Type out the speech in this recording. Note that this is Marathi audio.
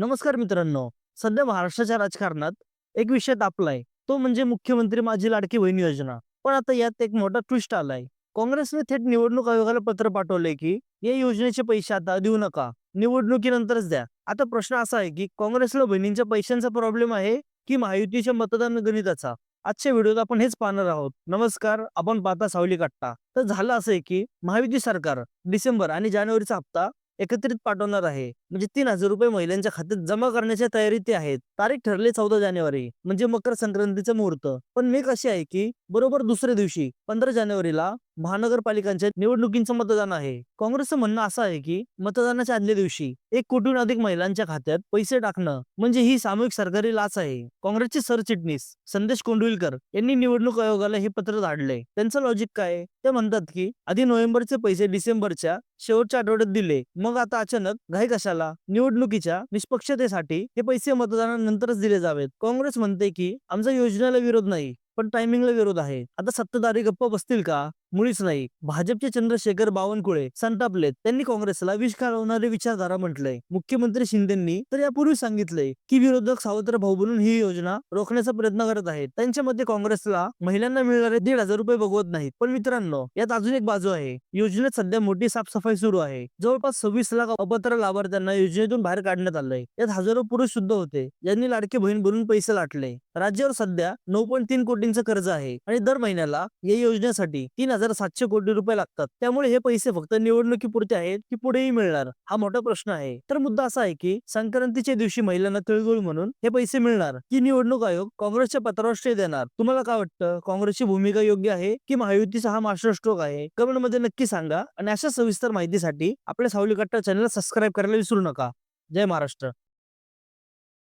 नमस्कार मित्रांनो. सध्या महाराष्ट्राच्या राजकारणात एक विषय तापलाय. तो म्हणजे मुख्यमंत्री माझी लाडकी बहीण योजना. पण आता यात एक मोठा ट्विस्ट आलाय. काँग्रेसने थेट निवडणूक आयोगाला पत्र पाठवलंय की या योजनेचे पैसे आता देऊ नका. निवडणुकीनंतरच द्या. आता प्रश्न असा आहे की काँग्रेसला बहिणींच्या पैशांचा प्रॉब्लेम आहे की महायुतीच्या मतदान गणिताचा? आजच्या व्हिडिओत आपण हेच पाहणार आहोत. नमस्कार आपण पाहता सावली कट्टा तर झालं असं आहे की महायुती सरकार डिसेंबर आणि जानेवारीचा हप्ता एकत्रित पाठवणार आहे. म्हणजे तीन हजार रुपये महिलांच्या खात्यात जमा करण्याच्या तयारीत ते आहेत. तारीख ठरली चौदा जानेवारी म्हणजे मकर संक्रांतीचा मुहूर्त. पण मी कशी आहे की बरोबर दुसऱ्या दिवशी पंधरा जानेवारीला महानगरपालिकांच्या निवडणुकींचं मतदान आहे. काँग्रेसचं म्हणणं असं आहे की मतदानाच्या आदल्या दिवशी एक कोटीहून अधिक महिलांच्या खात्यात पैसे टाकणं म्हणजे ही सामूहिक सरकारी लाच आहे. काँग्रेसचे सरचिटणीस संदेश कोंडविलकर यांनी निवडणूक आयोगाला हे पत्र धाडले त्यांचं लॉजिक काय ते म्हणतात की आधी नोव्हेंबरचे पैसे डिसेंबरच्या शेवटच्या आठवड्यात दिले. मग आता अचानक घाई कशाला? निवडणुकीच्या निष्पक्षतेसाठी हे पैसे मतदानानंतरच दिले जावेत. काँग्रेस म्हणते की आमचा योजनेला विरोध नाही पण टायमिंगला विरोध आहे. आता सत्ताधारी गप्प बसतील का? मुळीच नाही. भाजपचे चंद्रशेखर बावनकुळे संतापलेत त्यांनी काँग्रेसला विष घालवणारी विचारधारा म्हटलंय. मुख्यमंत्री शिंदेंनी तर यापूर्वी सांगितलंय की विरोधक सावत्र भाऊ बनून ही योजना रोखण्याचा प्रयत्न करत आहेत. त्यांच्या मते काँग्रेसला महिलांना मिळणारे दीड हजार रुपये बघवत नाहीत. पण मित्रांनो यात अजून एक बाजू आहे. योजनेत सध्या मोठी साफसफाई सुरू आहे. जवळपास सव्वीस लाख अपात्र लाभार्थ्यांना योजनेतून बाहेर काढण्यात आलंय. यात हजारो पुरुष सुद्धा होते. ज्यांनी लाडके बहीण बनून पैसे लाटले. राज्यावर सध्या नऊ पॉईंट तीन कोटींचं कर्ज आहे आणि दर महिन्याला या योजनेसाठी तीन हजार सातशे कोटी रुपये लागतात. त्यामुळे हे पैसे फक्त निवडणुकीपुरते आहेत की पुढेही मिळणार? हा मोठा प्रश्न आहे. तर मुद्दा असा आहे की संक्रांतीच्या दिवशी महिलांना तिळगुळ म्हणून हे पैसे मिळणार की निवडणूक आयोग काँग्रेसच्या पत्रावर स्टे देणार? तुम्हाला काय वाटतं? काँग्रेसची भूमिका योग्य आहे की महायुतीचा हा मास्टर स्ट्रोक आहे? कमेंटमध्ये नक्की सांगा आणि अशा सविस्तर माहितीसाठी आपल्या सावली कट्टा चॅनलला सबस्क्राईब करायला विसरू नका. जय महाराष्ट्र.